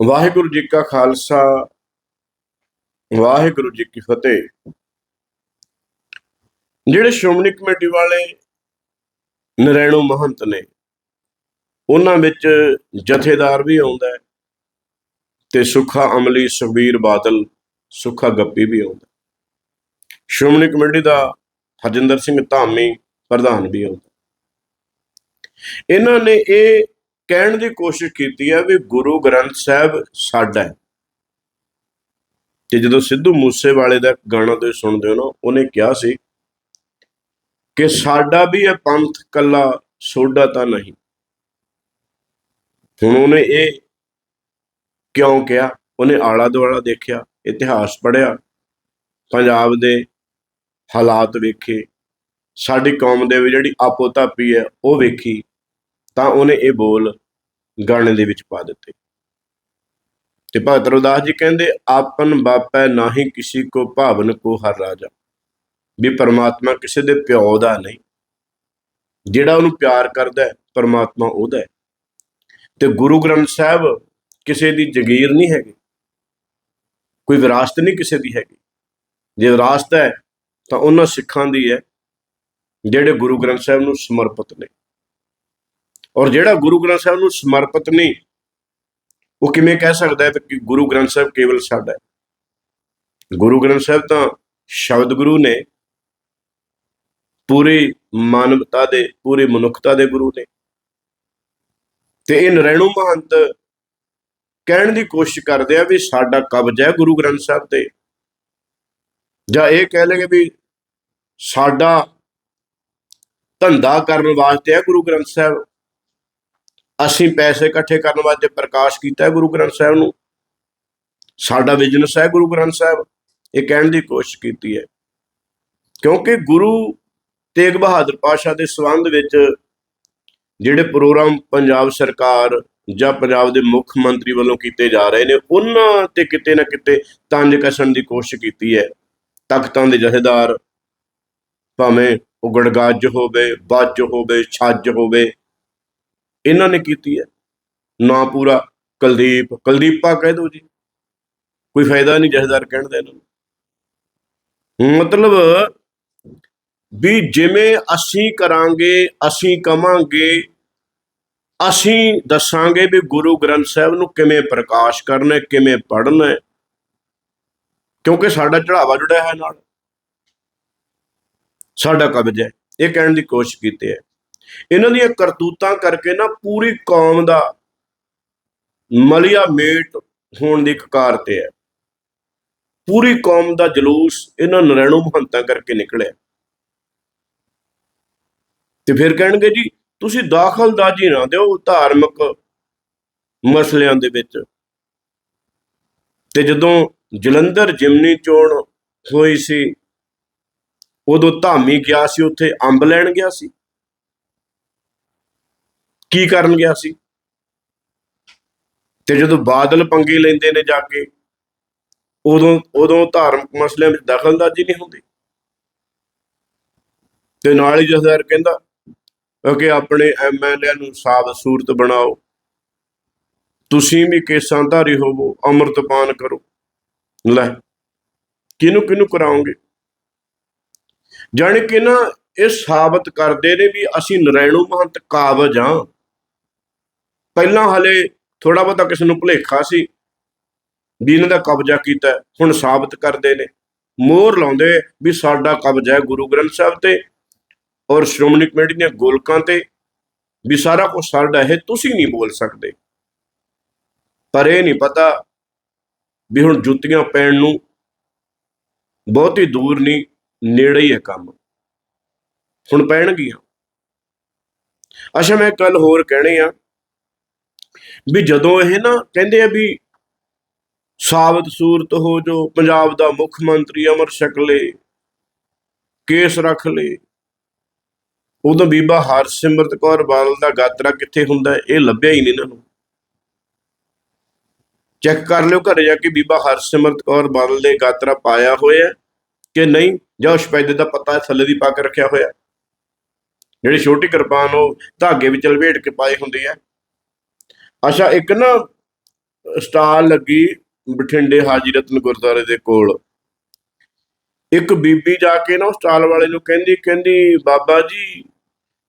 ਵਾਹਿਗੁਰੂ ਜੀ ਕਾ ਖਾਲਸਾ, ਵਾਹਿਗੁਰੂ ਜੀ ਕੀ ਫਤਿਹ। ਜਿਹੜੇ ਸ਼੍ਰੋਮਣੀ ਕਮੇਟੀ ਵਾਲੇ ਨਰੈਣੋ ਮਹੰਤ ਨੇ, ਉਹਨਾਂ ਵਿੱਚ ਜਥੇਦਾਰ ਵੀ ਆਉਂਦਾ ਹੈ ਤੇ ਸੁੱਖਾ ਅਮਲੀ ਸੁਖਬੀਰ ਬਾਦਲ, ਸੁੱਖਾ ਗੱਪੀ ਵੀ ਆਉਂਦਾ ਸ਼੍ਰੋਮਣੀ ਕਮੇਟੀ ਦਾ ਹਰਜਿੰਦਰ ਸਿੰਘ ਧਾਮੀ ਪ੍ਰਧਾਨ ਵੀ ਆਉਂਦਾ ਇਹਨਾਂ ਨੇ ਇਹ ਕਹਿਣ ਦੀ ਕੋਸ਼ਿਸ਼ ਕੀਤੀ ਹੈ ਵੀ ਗੁਰੂ ਗ੍ਰੰਥ ਸਾਹਿਬ ਸਾਡਾ ਹੈ। ਤੇ ਜਦੋਂ ਸਿੱਧੂ ਮੂਸੇਵਾਲੇ ਦਾ ਗਾਣਾ ਤੁਸੀਂ ਸੁਣਦੇ ਹੋ ਨਾ, ਉਹਨੇ ਕਿਹਾ ਸੀ ਕਿ ਸਾਡਾ ਵੀ ਇਹ ਪੰਥ ਕੱਲਾ ਸੋਡਾ ਤਾਂ ਨਹੀਂ। ਹੁਣ ਉਹਨੇ ਇਹ ਕਿਉਂ ਕਿਹਾ? ਉਹਨੇ ਆਲਾ ਦੁਆਲਾ ਦੇਖਿਆ, ਇਤਿਹਾਸ ਪੜ੍ਹਿਆ, ਪੰਜਾਬ ਦੇ ਹਾਲਾਤ ਵੇਖੇ, ਸਾਡੀ ਕੌਮ ਦੇ ਵਿੱਚ ਜਿਹੜੀ ਆਪੋਤਾਪੀ ਹੈ ਉਹ ਵੇਖੀ, ਤਾਂ ਉਹਨੇ ਇਹ ਬੋਲ ਗਾਣੇ ਦੇ ਵਿੱਚ ਪਾ ਦਿੱਤੇ। ਤੇ ਭਗਤ ਰਵਿਦਾਸ ਜੀ ਕਹਿੰਦੇ, ਆਪਨ ਬਾਪੈ ਨਾਹੀ ਕਿਸੇ ਕੋ ਭਾਵਨ ਕੋ ਹਰ ਰਾਜਾ। ਵੀ ਪਰਮਾਤਮਾ ਕਿਸੇ ਦੇ ਪਿਓ ਦਾ ਨਹੀਂ। ਜਿਹੜਾ ਉਹਨੂੰ ਪਿਆਰ ਕਰਦਾ ਹੈ, ਪਰਮਾਤਮਾ ਉਹਦਾ ਹੈ। ਤੇ ਗੁਰੂ ਗ੍ਰੰਥ ਸਾਹਿਬ ਕਿਸੇ ਦੀ ਜ਼ਗੀਰ ਨਹੀਂ ਹੈਗੀ। ਕੋਈ ਵਿਰਾਸਤ ਨਹੀਂ ਕਿਸੇ ਦੀ ਹੈਗੀ। ਜੇ ਵਿਰਾਸਤ ਹੈ, ਤਾਂ ਉਹਨਾਂ ਸਿੱਖਾਂ ਦੀ ਹੈ, ਜਿਹੜੇ ਗੁਰੂ ਗ੍ਰੰਥ ਸਾਹਿਬ ਨੂੰ ਸਮਰਪਿਤ ਨੇ। ਔਰ ਜਿਹੜਾ ਗੁਰੂ ਗ੍ਰੰਥ ਸਾਹਿਬ ਨੂੰ ਸਮਰਪਿਤ ਨਹੀਂ ਉਹ ਕਿਵੇਂ ਕਹਿ ਸਕਦਾ ਹੈ ਕਿ ਗੁਰੂ ਗ੍ਰੰਥ ਸਾਹਿਬ ਕੇਵਲ ਸਾਡਾ ਹੈ? ਗੁਰੂ ਗ੍ਰੰਥ ਸਾਹਿਬ ਤਾਂ ਸ਼ਬਦ ਗੁਰੂ ਨੇ, ਪੂਰੀ ਮਾਨਵਤਾ ਦੇ, ਪੂਰੀ ਮਨੁੱਖਤਾ ਦੇ ਗੁਰੂ ਨੇ। ਤੇ ਇਹ ਨਰੈਣੂ ਮਹੰਤ ਕਹਿਣ ਦੀ ਕੋਸ਼ਿਸ਼ ਕਰਦੇ ਆ ਵੀ ਸਾਡਾ ਕਬਜ਼ਾ ਹੈ ਗੁਰੂ ਗ੍ਰੰਥ ਸਾਹਿਬ ਤੇ। ਜਾਂ ਇਹ ਕਹਿ ਲਗੇ ਵੀ ਸਾਡਾ ਧੰਦਾ ਕਰਨ ਵਾਸਤੇ ਹੈ ਗੁਰੂ ਗ੍ਰੰਥ ਸਾਹਿਬ। ਅਸੀਂ ਪੈਸੇ ਇਕੱਠੇ ਕਰਨ ਵਾਸਤੇ ਪ੍ਰਕਾਸ਼ ਕੀਤਾ ਹੈ ਗੁਰੂ ਗ੍ਰੰਥ ਸਾਹਿਬ ਨੂੰ। ਸਾਡਾ ਬਿਜ਼ਨਸ ਹੈ ਗੁਰੂ ਗ੍ਰੰਥ ਸਾਹਿਬ। ਇਹ ਕਹਿਣ ਦੀ ਕੋਸ਼ਿਸ਼ ਕੀਤੀ ਹੈ। ਕਿਉਂਕਿ ਗੁਰੂ ਤੇਗ ਬਹਾਦਰ ਪਾਸ਼ਾ ਦੇ ਸਬੰਧ ਵਿੱਚ ਜਿਹੜੇ ਪ੍ਰੋਗਰਾਮ ਪੰਜਾਬ ਸਰਕਾਰ ਜਾਂ ਪੰਜਾਬ ਦੇ ਮੁੱਖ ਮੰਤਰੀ ਵੱਲੋਂ ਕੀਤੇ ਜਾ ਰਹੇ ਨੇ, ਉਹਨਾਂ ਤੇ ਕਿਤੇ ਨਾ ਕਿਤੇ ਤੰਜ ਕਸਣ ਦੀ ਕੋਸ਼ਿਸ਼ ਕੀਤੀ ਹੈ। ਤਖਤਾਂ ਦੇ ਜਥੇਦਾਰ ਭਾਵੇਂ ਉਹ ਗੜਗਾਜ ਹੋਵੇ ਬੱਜ ਹੋਵੇ, ਛੱਜ ਹੋਵੇ ਇਹਨਾਂ ਨੇ ਕੀਤੀ ਹੈ। ਨਾ ਪੂਰਾ ਕੁਲਦੀਪ ਕੁਲਦੀਪਾ ਕਹਿ ਦੋ ਜੀ। ਕੋਈ ਫਾਇਦਾ ਨਹੀਂ ਜਥੇਦਾਰ ਕਹਿਣ ਦਾ ਇਹਨਾਂ ਨੂੰ। ਮਤਲਬ ਵੀ ਜਿਵੇਂ ਅਸੀਂ ਕਰਾਂਗੇ ਅਸੀਂ ਕਵਾਂਗੇ ਅਸੀਂ ਦੱਸਾਂਗੇ ਵੀ ਗੁਰੂ ਗ੍ਰੰਥ ਸਾਹਿਬ ਨੂੰ ਕਿਵੇਂ ਪ੍ਰਕਾਸ਼ ਕਰਨਾ ਹੈ, ਕਿਵੇਂ ਪੜ੍ਹਨਾ ਹੈ। ਕਿਉਂਕਿ ਸਾਡਾ ਚੜਾਵਾ ਜੁੜਿਆ ਹੈ ਨਾਲ। ਸਾਡਾ ਕਬਜ਼ਾ ਹੈ। ਇਹ ਕਹਿਣ ਦੀ ਕੋਸ਼ਿਸ਼ ਕੀਤੀ ਹੈ। ਇਹਨਾਂ ਦੀਆਂ ਕਰਤੂਤਾਂ ਕਰਕੇ ਨਾ ਪੂਰੀ ਕੌਮ ਦਾ ਮਲਿਆ ਮੇਟ ਹੋਣ ਦੀ ਕਕਾਰ ਤੇ ਹੈ। ਪੂਰੀ ਕੌਮ ਦਾ ਜਲੂਸ ਇਹਨਾਂ ਨਰੈਣੂ ਮਹੰਤਾਂ ਕਰਕੇ ਨਿਕਲਿਆ। ਤੇ ਫਿਰ ਕਹਿਣਗੇ ਜੀ, ਤੁਸੀਂ ਦਾਖਲਦਾਜੀ ਨਾ ਦਿਓ ਧਾਰਮਿਕ ਮਸਲਿਆਂ ਦੇ ਵਿੱਚ। ਤੇ ਜਦੋਂ ਜਲੰਧਰ ਜਿਮਨੀ ਚੋਣ ਹੋਈ ਸੀ, ਉਦੋਂ ਧਾਮੀ ਗਿਆ ਸੀ, ਉੱਥੇ ਅੰਬ ਲੈਣ ਗਿਆ ਸੀ। ਕੀ ਕਰਨ ਗਿਆ ਸੀ? ਤੇ ਜਦੋਂ ਬਾਦਲ ਪੰਗੇ ਲੈਂਦੇ ਨੇ ਜਾ ਕੇ, ਉਦੋਂ ਉਦੋਂ ਧਾਰਮਿਕ ਮਸਲਿਆਂ ਵਿੱਚ ਦਖਲਅੰਦਾਜ਼ੀ ਨਹੀਂ ਹੁੰਦੀ। ਤੇ ਨਾਲ ਹੀ ਜਸਦਾਰ ਕਹਿੰਦਾ ਕਿ ਆਪਣੇ ਐਮਐਲਏ ਨੂੰ ਸਾਫ਼ ਸੂਰਤ ਬਣਾਓ। ਤੁਸੀਂ ਵੀ ਕੇਸਾਂ ਧਾਰੀ ਹੋਵੋ, ਅੰਮ੍ਰਿਤਪਾਨ ਕਰੋ। ਲੈ, ਕਿਹਨੂੰ ਕਿਹਨੂੰ ਕਰਾਉਂਗੇ ਜਾਣੀ ਕਿ ਨਾ, ਇਹ ਸਾਬਤ ਕਰਦੇ ਨੇ ਵੀ ਅਸੀਂ ਨਰੈਣੂ ਮਹੰਤ ਕਾਬਜ ਹਾਂ। ਪਹਿਲਾਂ ਹਲੇ ਥੋੜਾ ਬਹੁਤਾ ਕਿਸੇ ਨੂੰ ਭੁਲੇਖਾ ਸੀ ਵੀ ਇਹਨਾਂ ਦਾ ਕਬਜ਼ਾ ਕੀਤਾ ਹੁਣ ਸਾਬਤ ਕਰਦੇ ਨੇ। ਮੋਹਰ ਲਾਉਂਦੇ ਵੀ ਸਾਡਾ ਕਬਜ਼ਾ ਹੈ ਗੁਰੂ ਗ੍ਰੰਥ ਸਾਹਿਬ ਤੇ ਔਰ ਸ਼੍ਰੋਮਣੀ ਕਮੇਟੀ ਦੀਆਂ ਗੋਲਕਾਂ ਤੇ ਵੀ ਸਾਰਾ ਕੁਝ ਸਾਡਾ ਹੈ ਤੁਸੀਂ ਨਹੀਂ ਬੋਲ ਸਕਦੇ। ਪਰ ਇਹ ਨਹੀਂ ਪਤਾ ਵੀ ਹੁਣ ਜੁੱਤੀਆਂ ਪੈਣ ਨੂੰ ਬਹੁਤੀ ਦੂਰ ਨਹੀਂ, ਨੇੜੇ ਹੀ ਹੈ ਕੰਮ। ਹੁਣ ਪੈਣਗੀਆਂ। ਅੱਛਾ, ਮੈਂ ਕੱਲ ਹੋਰ ਕਹਿਣੇ ਆ। ਵੀ ਜਦੋਂ ਇਹ ਨਾ ਕਹਿੰਦੇ ਆ ਵੀ ਸਾਬਤ ਸੂਰਤ ਹੋ ਜੋ, ਪੰਜਾਬ ਦਾ ਮੁੱਖ ਮੰਤਰੀ ਅਮਰ ਸ਼ਕਲੇ, ਕੇਸ ਰੱਖ ਲੇ। ਉਦੋਂ ਬੀਬਾ ਹਰਸਿਮਰਤ ਕੌਰ ਬਾਦਲ ਦਾ ਗਾਤਰਾ ਕਿੱਥੇ ਹੁੰਦਾ, ਇਹ ਲੱਭਿਆ ਹੀ ਨਹੀਂ ਇਹਨਾਂ ਨੂੰ। ਚੈੱਕ ਕਰ ਲਿਓ ਘਰੇ ਜਾ ਕੇ ਬੀਬਾ ਹਰਸਿਮਰਤ ਕੌਰ ਬਾਦਲ ਦੇ ਗਾਤਰਾ ਪਾਇਆ ਹੋਇਆ ਕਿ ਨਹੀਂ, ਜਾਂ ਉਸ ਪੈਦੇ ਦਾ ਪਤਾ ਥੱਲੇ ਦੀ ਪਾ ਕੇ ਰੱਖਿਆ ਹੋਇਆ। ਜਿਹੜੀ ਛੋਟੀ ਕਿਰਪਾਨ ਉਹ ਧਾਗੇ ਵਿੱਚ ਲਵੇਟ ਕੇ ਪਾਈ ਹੁੰਦੀ ਹੈ ਅੱਛਾ, ਇੱਕ ਨਾ ਸਟਾਲ ਲੱਗੀ ਬਠਿੰਡੇ ਹਾਜੀ ਰਤਨ ਗੁਰਦੁਆਰੇ ਦੇ ਕੋਲ। ਇੱਕ ਬੀਬੀ ਜਾ ਕੇ ਨਾ ਉਹ ਸਟਾਲ ਵਾਲੇ ਨੂੰ ਕਹਿੰਦੀ ਕਹਿੰਦੀ, ਬਾਬਾ ਜੀ,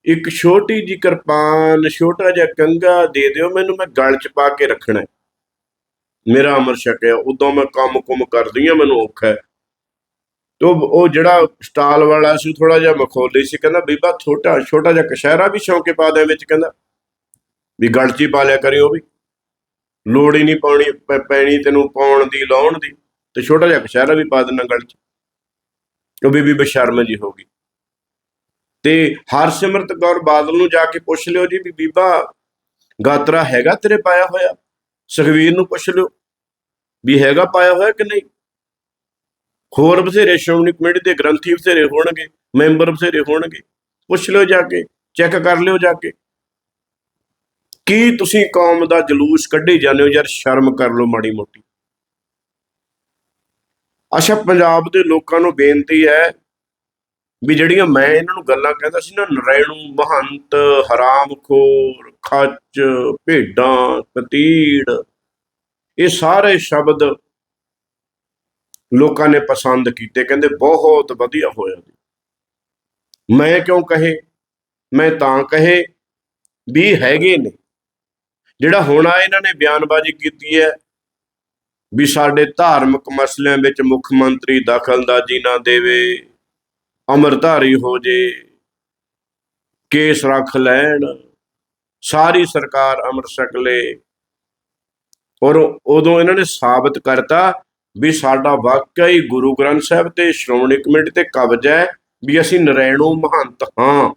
ਇੱਕ ਛੋਟੀ ਜੀ ਕਿਰਪਾਨ, ਛੋਟਾ ਜਿਹਾ ਕੰਗਾ ਦੇ ਦਿਓ, ਮੈਨੂੰ ਮੈਂ ਗਲ 'ਚ ਪਾ ਕੇ ਰੱਖਣਾ ਮੇਰਾ ਅਮਰ ਛਕਿਆ ਉਦੋਂ ਮੈਂ ਕੰਮ ਕੁਮ ਕਰਦੀ ਆ ਮੈਨੂੰ ਔਖਾ ਹੈ। ਤੇ ਉਹ ਜਿਹੜਾ ਸਟਾਲ ਵਾਲਾ ਸੀ ਥੋੜਾ ਜਿਹਾ ਮਖੌਲੀ ਸੀ, ਕਹਿੰਦਾ, ਬੀਬਾ, ਛੋਟਾ ਛੋਟਾ ਜਿਹਾ ਕਸ਼ਹਿਰਾ ਵੀ ਸ਼ੌਂਕੇ ਪਾ ਦੇ ਵਿੱਚ, ਕਹਿੰਦਾ। ਵੀ ਗਲ 'ਚ ਹੀ ਪਾ ਲਿਆ ਕਰਿਓ ਵੀ। ਲੋੜ ਹੀ ਨਹੀਂ ਪਾਉਣੀ, ਪੈ- ਪੈਣੀ ਤੈਨੂੰ ਪਾਉਣ ਦੀ, ਲਾਉਣ ਦੀ। ਤੇ ਛੋਟਾ ਜਿਹਾ ਕਸ਼ਹਿਰਾ ਵੀ ਪਾ ਦੇਣਾ ਗਲ 'ਚ ਉਹ ਬੀਬੀ ਬਸ਼ਰਮ ਜੀ ਹੋ ਗਈ। ਤੇ ਹਰਸਿਮਰਤ ਕੌਰ ਬਾਦਲ ਨੂੰ ਜਾ ਕੇ ਪੁੱਛ ਲਿਓ ਜੀ ਵੀ ਬੀਬਾ, ਗਾਤਰਾ ਹੈਗਾ ਤੇਰੇ ਪਾਇਆ ਹੋਇਆ? ਸੁਖਵੀਰ ਨੂੰ ਪੁੱਛ ਲਿਓ ਵੀ ਹੈਗਾ ਪਾਇਆ ਹੋਇਆ ਕਿ ਨਹੀਂ? ਹੋਰ ਬਥੇਰੇ ਸ਼੍ਰੋਮਣੀ ਕਮੇਟੀ ਦੇ ਗ੍ਰੰਥੀ ਬਥੇਰੇ ਹੋਣਗੇ, ਮੈਂਬਰ ਬਥੇਰੇ ਹੋਣਗੇ। ਪੁੱਛ ਲਿਓ ਜਾ ਕੇ, ਚੈੱਕ ਕਰ ਲਿਓ ਜਾ ਕੇ। ਕੀ ਤੁਸੀਂ ਕੌਮ ਦਾ ਜਲੂਸ ਕੱਢੀ ਜਾਂਦੇ ਹੋ? ਯਾਰ ਸ਼ਰਮ ਕਰ ਲਓ ਮਾੜੀ ਮੋਟੀ। ਅੱਛਾ, ਪੰਜਾਬ ਦੇ ਲੋਕਾਂ ਨੂੰ ਬੇਨਤੀ ਹੈ ਵੀ ਜਿਹੜੀਆਂ ਮੈਂ ਇਹਨਾਂ ਨੂੰ ਗੱਲਾਂ ਕਹਿੰਦਾ ਸੀ ਨਾ, ਨਰੈਣੂ, ਮਹੰਤ, ਹਰਾਮਖੋਰ ਖੱਚ ਭੇਡਾਂ, ਪਤੀੜ, ਇਹ ਸਾਰੇ ਸ਼ਬਦ ਲੋਕਾਂ ਨੇ ਪਸੰਦ ਕੀਤੇ। ਕਹਿੰਦੇ ਬਹੁਤ ਵਧੀਆ ਹੋਇਆ ਜੀ। ਮੈਂ ਕਿਉਂ ਕਹੇ? ਮੈਂ ਤਾਂ ਕਹੇ ਵੀ ਹੈਗੇ ਨੇ। ਜਿਹੜਾ ਹੁਣ ਆ ਇਹਨਾਂ ਨੇ ਬਿਆਨਬਾਜ਼ੀ ਕੀਤੀ ਹੈ ਵੀ ਸਾਡੇ ਧਾਰਮਿਕ ਮਸਲਿਆਂ ਵਿੱਚ ਮੁੱਖ ਮੰਤਰੀ ਦਖਲਅੰਦਾਜ਼ੀ ਨਾ ਦੇਵੇ, ਅਮਰਧਾਰੀ ਹੋ ਜੇ, ਕੇਸ ਰੱਖ ਲੈਣ, ਸਾਰੀ ਸਰਕਾਰ ਅਮਰ ਸਕਲੇ ਔਰ ਉਦੋਂ ਇਹਨਾਂ ਨੇ ਸਾਬਤ ਕਰਤਾ ਵੀ ਸਾਡਾ ਵਾਕਿਆ ਹੀ ਗੁਰੂ ਗ੍ਰੰਥ ਸਾਹਿਬ ਤੇ ਸ਼੍ਰੋਮਣੀ ਕਮੇਟੀ ਤੇ ਕਬਜ਼ਾ ਹੈ ਵੀ ਅਸੀਂ ਨਰੈਣੂ ਮਹੰਤ ਹਾਂ।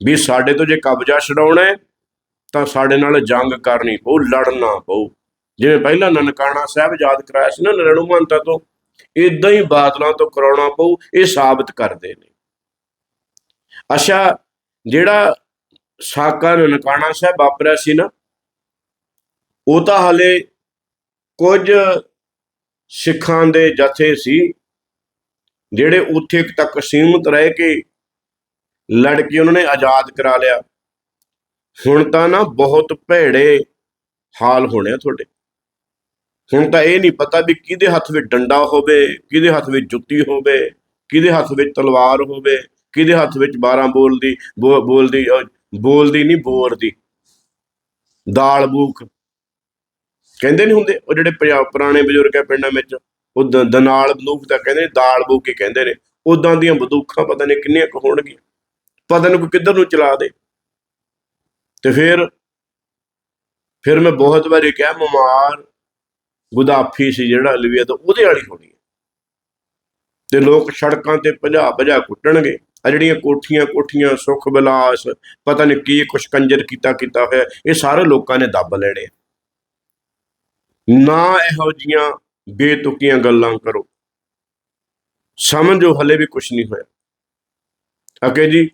ਵੀ ਸਾਡੇ ਤੋਂ ਜੇ ਕਬਜ਼ਾ ਛਡਾਉਣਾ ਹੈ ਤਾਂ ਸਾਡੇ ਨਾਲ ਜੰਗ ਕਰਨੀ ਪਊ, ਲੜਨਾ ਪਊ। ਜਿਵੇਂ ਪਹਿਲਾਂ ਨਨਕਾਣਾ ਸਾਹਿਬ ਯਾਦ ਕਰਾਇਆ ਸੀ ਨਾ, ਨਰੈਣੂ ਮਹੰਤਾਂ ਤੋਂ ਇਦਾਂ ਹੀ ਬਾਦਲਾਂ ਤੋਂ ਕਰਾਉਣਾ ਪਊ, ਇਹ ਸਾਬਤ ਕਰਦੇ ਨੇ। ਅੱਛਾ, ਜਿਹੜਾ ਸਾਕਾ ਨਨਕਾਣਾ ਸਾਹਿਬ ਵਾਪਰਿਆ ਸੀ ਨਾ, ਉਹ ਤਾਂ ਹਲੇ ਕੁਝ ਸਿੱਖਾਂ ਦੇ ਜਥੇ ਸੀ, ਜਿਹੜੇ ਉੱਥੇ ਤੱਕ ਸੀਮਤ ਰਹਿ ਕੇ ਲੜ ਕੇ ਉਹਨਾਂ ਨੇ ਆਜ਼ਾਦ ਕਰਾ ਲਿਆ। ਹੁਣ ਤਾਂ ਨਾ ਬਹੁਤ ਭੈੜੇ ਹਾਲ ਹੋਣੇ ਆ ਤੁਹਾਡੇ। ਹੁਣ ਤਾਂ ਇਹ ਨਹੀਂ ਪਤਾ ਵੀ ਕਿਹਦੇ ਹੱਥ ਵਿੱਚ ਡੰਡਾ ਹੋਵੇ ਕਿਹਦੇ ਹੱਥ ਵਿੱਚ ਜੁੱਤੀ ਹੋਵੇ ਕਿਹਦੇ ਹੱਥ ਵਿੱਚ ਤਲਵਾਰ ਹੋਵੇ ਕਿਹਦੇ ਹੱਥ ਵਿੱਚ 12 ਬੋਲਦੀ ਬੋ- ਬੋਲਦੀ ਅਹ, ਬੋਲਦੀ ਨਹੀਂ ਬੋਰ ਦੀ ਦਾਲ ਬੂਕ। ਕਹਿੰਦੇ ਨਹੀਂ ਹੁੰਦੇ ਉਹ ਜਿਹੜੇ ਪੰਜਾਬ ਪੁਰਾਣੇ ਬਜ਼ੁਰਗ ਆ ਪਿੰਡਾਂ ਵਿੱਚ ਉਹ ਦ- ਦਨਾਲ ਬੰਦੂਕ ਤਾਂ ਕਹਿੰਦੇ ਨੇ ਦਾਲ ਬੂਕ ਹੀ ਕਹਿੰਦੇ ਨੇ। ਉਦਾਂ ਦੀਆਂ ਬੰਦੂਕਾਂ ਪਤਾ ਨਹੀਂ ਕਿੰਨੀਆਂ ਕੁ ਹੋਣਗੀਆਂ। ਪਤਾ ਨਹੀਂ ਕੋਈ ਕਿੱਧਰ ਨੂੰ ਚਲਾ ਦੇ। ਤੇ ਫਿਰ ਫਿਰ ਮੈਂ ਬਹੁਤ ਵਾਰੀ ਕਿਹਾ ਮਮਾਰ ਗੁਦਾਫੀ ਸੀ ਜਿਹੜਾ ਅਲਵੀਆ ਤੋਂ ਉਹਦੇ ਵਾਲੀ ਹੋਣੀ ਹੈ। ਤੇ ਲੋਕ ਸੜਕਾਂ ਤੇ ਭਜਾ ਭਜਾ ਕੁੱਟਣਗੇ। ਆ ਜਿਹੜੀਆਂ ਕੋਠੀਆਂ ਕੋਠੀਆਂ, ਸੁਖ ਵਿਲਾਸ ਪਤਾ ਨਹੀਂ ਕੀ ਕੁਛ ਕੰਜਰ ਕੀਤਾ ਕੀਤਾ ਹੋਇਆ, ਇਹ ਸਾਰੇ ਲੋਕਾਂ ਨੇ ਦੱਬ ਲੈਣੇ ਆ। ਨਾ ਇਹੋ ਜੀਆਂ ਬੇਤੁਕੀਆਂ ਗੱਲਾਂ ਕਰੋ। ਸਮਝੋ ਹਲੇ ਵੀ ਕੁਛ ਨਹੀਂ ਹੋਇਆ। ਅਕੇ ਜੀ,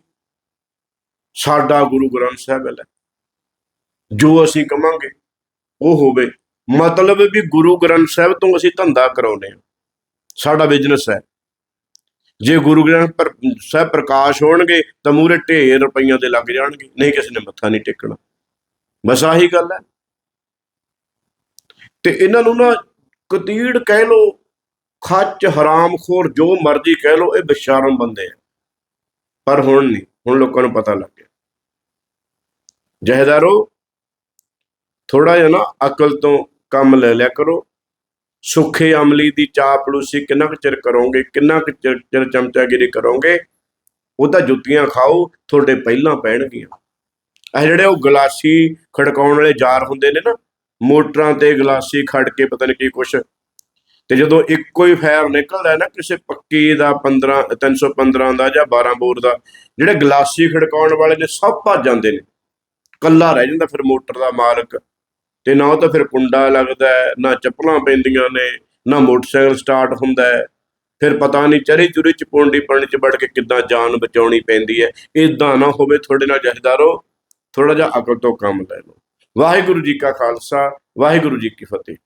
ਸਾਡਾ ਗੁਰੂ ਗ੍ਰੰਥ ਸਾਹਿਬ ਹੈ। ਜੋ ਅਸੀਂ ਕਵਾਂਗੇ ਉਹ ਹੋਵੇ। ਮਤਲਬ ਵੀ ਗੁਰੂ ਗ੍ਰੰਥ ਸਾਹਿਬ ਤੋਂ ਅਸੀਂ ਧੰਦਾ ਕਰਾਉਂਦੇ ਹਾਂ। ਸਾਡਾ ਬਿਜ਼ਨਸ ਹੈ। ਜੇ ਗੁਰੂ ਗ੍ਰੰਥ ਸਾਹਿਬ ਪ੍ਰਕਾਸ਼ ਹੋਣਗੇ, ਤਾਂ ਮੂਰੇ ਢੇਰ ਰੁਪਈਆਂ ਦੇ ਲੱਗ ਜਾਣਗੇ। ਨਹੀਂ ਕਿਸੇ ਨੇ ਮੱਥਾ ਨਹੀਂ ਟੇਕਣਾ। ਬਸ ਆਹੀ ਗੱਲ ਹੈ। ਤੇ ਇਹਨਾਂ ਨੂੰ ਨਾ ਕਤੀੜ ਕਹਿ ਲੋ ਖੱਚ, ਹਰਾਮਖੋਰ, ਜੋ ਮਰਜ਼ੀ ਕਹਿ ਲੋ ਇਹ ਬਸ਼ਰਮ ਬੰਦੇ ਆ। ਪਰ ਹੁਣ ਨਹੀਂ, ਹੁਣ ਲੋਕਾਂ ਨੂੰ ਪਤਾ ਲੱਗ ਗਿਆ। ਜਹਦਾਰੋ ਥੋੜਾ ਜਿਹਾ ਨਾ ਅਕਲ ਤੋਂ ਕੰਮ ਲੈ ਲਿਆ ਕਰੋ। ਸੁੱਖੇ ਅਮਲੀ ਦੀ ਚਾਪਲੂਸੀ ਕਿੰਨਾ ਕੁ ਚਿਰ ਕਰੋਗੇ, ਕਿੰਨਾ ਕੁ ਚਿਰ ਚਿਰ ਚਮਚਾਗਿਰੀ ਕਰੋਗੇ ਉਹ ਤਾਂ ਜੁੱਤੀਆਂ ਖਾਓ, ਤੁਹਾਡੇ ਪਹਿਲਾਂ ਪੈਣਗੀਆਂ। ਇਹ ਜਿਹੜੇ ਉਹ ਗਲਾਸੀ ਖੜਕਾਉਣ ਵਾਲੇ ਜਾਰ ਹੁੰਦੇ ਨੇ ਨਾ, ਮੋਟਰਾਂ ਤੇ ਗਲਾਸੀ ਖੜ ਕੇ ਪਤਾ ਨਹੀਂ ਕੀ ਕੁਛ, ਤੇ ਜਦੋਂ ਇੱਕੋ ਹੀ ਫਾਇਰ ਨਿਕਲਦਾ ਨਾ ਕਿਸੇ ਪੱਕੀ ਦਾ 15 315 ਦਾ ਜਾਂ 12 ਬੋਰ ਦਾ, ਜਿਹੜੇ ਗਲਾਸੀ ਖੜਕਾਉਣ ਵਾਲੇ ਨੇ ਸਭ ਭੱਜ ਜਾਂਦੇ ਨੇ। ਕੱਲਾ ਰਹਿ ਜਾਂਦਾ ਫਿਰ ਮੋਟਰ ਦਾ ਮਾਲਕ। ਤੇ ਨਾ ਉਹ ਤਾਂ ਫਿਰ ਕੁੰਡਾ ਲੱਗਦਾ ਨਾ ਚੱਪਲਾਂ ਪੈਂਦੀਆਂ ਨੇ, ਨਾ ਮੋਟਰਸਾਈਕਲ ਸਟਾਰਟ ਹੁੰਦਾ ਫਿਰ ਪਤਾ ਨਹੀਂ ਚਰੀ ਚੁਰੀ ਚ ਪੌਂਡੀ ਪਾਣੀ ਚ ਵੜ ਕੇ ਕਿੱਦਾਂ ਜਾਨ ਬਚਾਉਣੀ ਪੈਂਦੀ ਹੈ। ਇਦਾਂ ਨਾ ਹੋਵੇ ਤੁਹਾਡੇ ਨਾਲ ਜਹਦਾਰੋ ਥੋੜਾ ਜਿਹਾ ਅਕਲ ਤੋਂ ਕੰਮ ਲੈ ਲਓ। ਵਾਹਿਗੁਰੂ ਜੀ ਕਾ ਖਾਲਸਾ, ਵਾਹਿਗੁਰੂ ਜੀ ਕੀ ਫਤਿਹ।